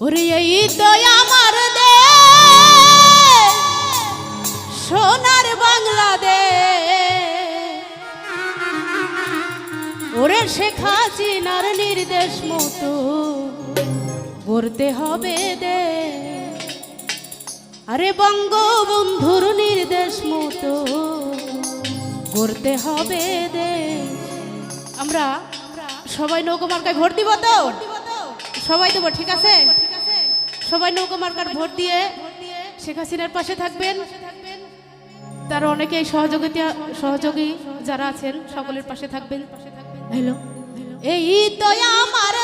ওরে এই তো আমার দে। সোনার বাংলাদেশ। ওরে শেখ হাসিনার নির্দেশ মতো করতে হবে দে আরে বঙ্গবন্ধুর নির্দেশ মতো করতে হবে দে আমরা সবাই নৌকো মার্কায় ভোট দিব তো? সবাই দেবো, ঠিক আছে? সবাই নৌকা মার্কার ভোট দিয়ে শেখ হাসিনার পাশে থাকবেন। তার অনেকেই সহযোগিতা সহযোগী যারা আছেন সকলের পাশে থাকবেন। হ্যালো। এই তো আমার